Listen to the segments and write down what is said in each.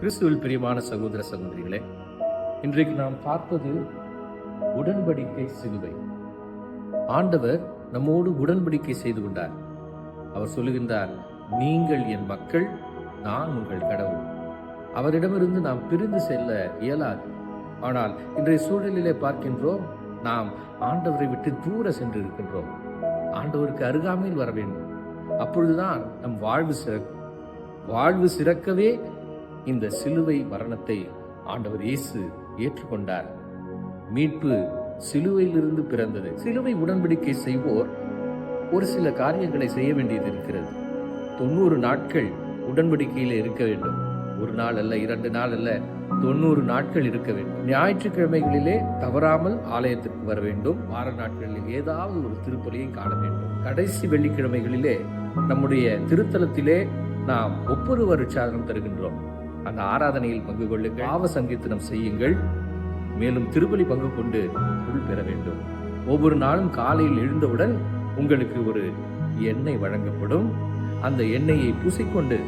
கிறிஸ்துவில் பிரியமான சகோதர சகோதரிகளே இன்றைக்கு நாம் பார்ப்பது உடன்படிக்கை சிலுவை. ஆண்டவர் நம்மோடு உடன்படிக்கை செய்து கொண்டார். அவர் சொல்லுகின்றார் நீங்கள் என் மக்கள் நான் உங்கள் கடவுள். அவரிடமிருந்து நாம் பிரிந்து செல்ல இயலாது. ஆனால் இன்றைய சூழலிலே பார்க்கின்றோம் நாம் ஆண்டவரை விட்டு தூர சென்று இருக்கின்றோம் ஆண்டவருக்கு அருகாமையில் வர வேண்டும். அப்பொழுதுதான் நம் வாழ்வு சிறக்கும். வாழ்வு சிறக்கவே இந்த சிலுவை மரணத்தை ஆண்டவர் இயேசு ஏற்றுக்கொண்டார். மீட்பு சிலுவையிலிருந்து பிறந்தது. சிலுவை உடன்படிக்கை செய்வோர் ஒரு சில காரியங்களை செய்ய வேண்டியது இருக்கிறது. தொண்ணூறு நாட்கள் உடன்படிக்கையில் இருக்க வேண்டும். ஒரு நாள் அல்ல இரண்டு நாள் அல்ல தொண்ணூறு நாட்கள் இருக்க வேண்டும். ஞாயிற்றுக்கிழமைகளிலே தவறாமல் ஆலயத்திற்கு வர வேண்டும். வார நாட்களில் ஏதாவது ஒரு திருப்பலியை காண வேண்டும். கடைசி வெள்ளிக்கிழமைகளிலே நம்முடைய திருத்தலத்திலே நாம் ஒவ்வொரு வருச்சாதனம் தருகின்றோம். அந்த ஆராதனையில் பங்கு கொள்ளுங்கள். பாவ சங்கீர்த்தனம் செய்யுங்கள். மேலும் திருப்பலி பங்கு கொண்டு பொருள் பெற வேண்டும். ஒவ்வொரு நாளும் காலையில் எழுந்தவுடன் உங்களுக்கு ஒரு எண்ணெய் வழங்கப்படும். அந்த எண்ணெயை பூசிக்கொண்டு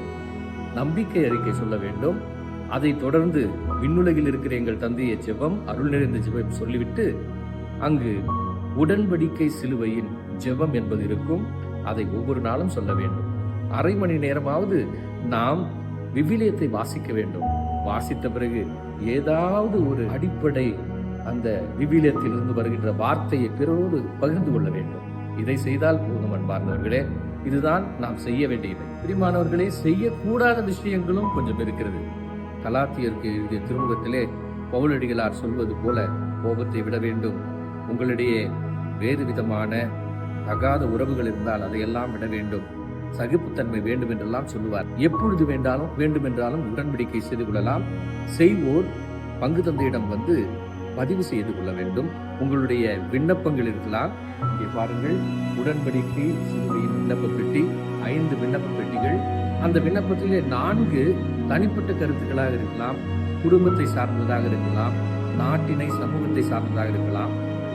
நம்பிக்கை அறிக்கை சொல்ல வேண்டும். அதைத் தொடர்ந்து விண்ணுலகில் இருக்கிற எங்கள் தந்தையை ஜெபம் அருள் நிறைந்த ஜெபம் சொல்லிவிட்டு அங்கு உடன்படிக்கை சிலுவையின் ஜெபம் என்பது இருக்கும். அதை ஒவ்வொரு நாளும் சொல்ல வேண்டும். அரை மணி நேரமாவது நாம் விவிலியத்தை வாசிக்க வேண்டும். வாசித்த பிறகு ஏதாவது ஒரு அடிப்படை அந்த விவிலியத்திலிருந்து வருகின்ற வார்த்தையை பிறரோடு பகிர்ந்து கொள்ள வேண்டும். இதை செய்தால் போதும் அன்பார்ந்தவர்களே. இதுதான் நாம் செய்ய வேண்டியது. பிரிமானவர்களே செய்யக்கூடாத விஷயங்களும் கொஞ்சம் இருக்கிறது. கலாத்தியருக்கு எழுதிய திருமுகத்திலே பவுலடிகளார் சொல்வது போல கோபத்தை விட வேண்டும். உங்களிடையே வேறு விதமான தகாத உறவுகள் இருந்தால் அதையெல்லாம் விட வேண்டும். சகிப்புத்தன்மை வேண்டும் என்றெல்லாம் சொல்லுவார். எப்பொழுது வேண்டாலும் வேண்டுமென்றாலும் உடன்படிக்கை செய்து கொள்ளலாம். செய்வோர் பங்கு தந்தையிடம் வந்து பதிவு செய்து கொள்ள வேண்டும். உங்களுடைய விண்ணப்பங்கள் இருக்கலாம். இங்கே பாருங்கள் உடன்படிக்கை விண்ணப்ப பெட்டி ஐந்து விண்ணப்ப பெட்டிகள். அந்த விண்ணப்பத்திலே நான்கு தனிப்பட்ட கருத்துக்களாக இருக்கலாம். குடும்பத்தை சார்ந்ததாக இருக்கலாம். நாட்டினை சமூகத்தை சார்ந்ததாக இருக்கலாம்.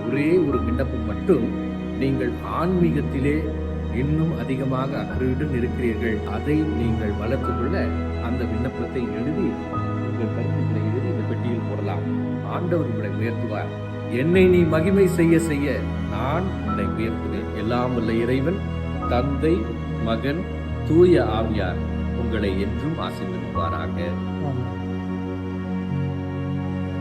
ஒரே ஒரு விண்ணப்பம் மட்டும் நீங்கள் ஆன்மீகத்திலே இன்னும் அதிகமாக அக்கறையுடன் இருக்கிறீர்கள். அதை நீங்கள் வளர்த்து கொள்ள அந்த விண்ணப்பத்தை எழுதி உங்கள் கருத்துக்களை எழுதி இந்த பெட்டியில் போடலாம். ஆண்டவர் உங்களை உயர்த்துவார். என்னை நீ மகிமை செய்ய செய்ய நான் உன்னை உயர்த்துவேன். எல்லாம் உள்ள இறைவன் தந்தை மகன் தூய ஆவியார் உங்களை என்றும் ஆசீர்வதிப்பாராக.